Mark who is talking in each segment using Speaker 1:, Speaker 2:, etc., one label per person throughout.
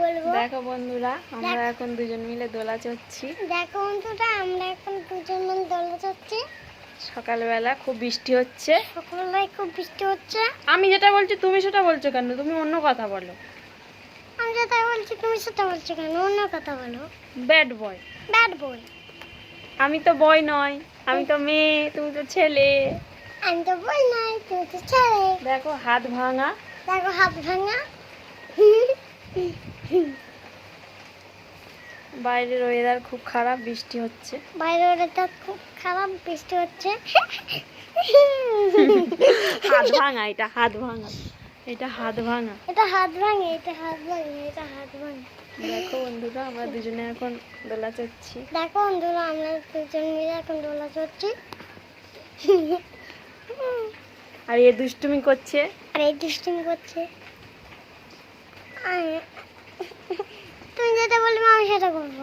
Speaker 1: বলব?
Speaker 2: দেখো বন্ধুরা আমরা এখন দুজন মিলে দোলা চড়ছি।
Speaker 1: দেখো বন্ধুরা আমরা এখন দুজন মিলে দোলা যাচ্ছি
Speaker 2: সকালবেলা খুব বৃষ্টি হচ্ছে।
Speaker 1: সকালবেলায় খুব বৃষ্টি হচ্ছে।
Speaker 2: আমি যেটা বলছি তুমি সেটা বলছো কেন? তুমি অন্য কথা বলো।
Speaker 1: আমি যেটা বলছি তুমি সেটা বলছো কেন? অন্য কথা বলো।
Speaker 2: ব্যাড বয়
Speaker 1: ব্যাড বই
Speaker 2: আমি তো বয় নয় আমি তো মেয়ে তুমি তো ছেলে।
Speaker 1: আমি তো বই নাই তুমি তো ছেলে।
Speaker 2: দেখো হাত ভাঙা।
Speaker 1: দেখো হাত ভাঙা।
Speaker 2: বাইরের ওয়েদার খুব খারাপ বৃষ্টি হচ্ছে।
Speaker 1: বাইরের ওটা খুব খারাপ বৃষ্টি হচ্ছে।
Speaker 2: হাত ভাঙা এটা হাত ভাঙা। এটা হাত ভাঙা।
Speaker 1: এটা হাত ভাঙে এটা হাত ভাঙে এটা হাত ভাঙে।
Speaker 2: দেখো বন্ধুরা আমরা দুজনে এখন দোলা চড়ছি।
Speaker 1: দেখো বন্ধুরা আমরা দুজন মিলে এখন দোলা চড়ছি।
Speaker 2: আর এ দুষ্টুমি করছে।
Speaker 1: আর এই দুষ্টুমি করছে। তুমি যেটা বলবে আমি সেটা করব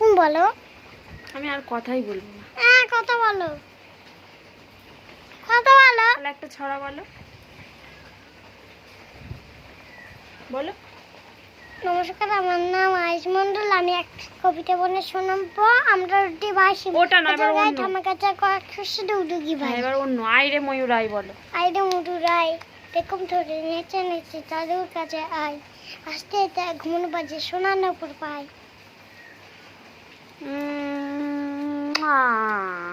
Speaker 1: তুমি বলো।
Speaker 2: আমি আর কথাই বলব না।
Speaker 1: হ্যাঁ কথা বলো। কথা বলো।
Speaker 2: একটা ছড়া বলো। বলো।
Speaker 1: নমস্কার আমার নাম আয়ুষ মন্ডল আমি এক কবিতা বলে শোনাবো। আমরা রুটি বাসি।
Speaker 2: ওটা এবার অন্য।
Speaker 1: ঠামা কাচা কয়েক শস্য ডুগডুগি ভাই।
Speaker 2: এবার অন্য। আইরে ময়ূর আই বলো।
Speaker 1: আইরে রাই দেখুন ধরে নেচে নেচে চাঁদের কাছে আয়। আসতে ঘুমনো বাজে সোনার উপর পায়।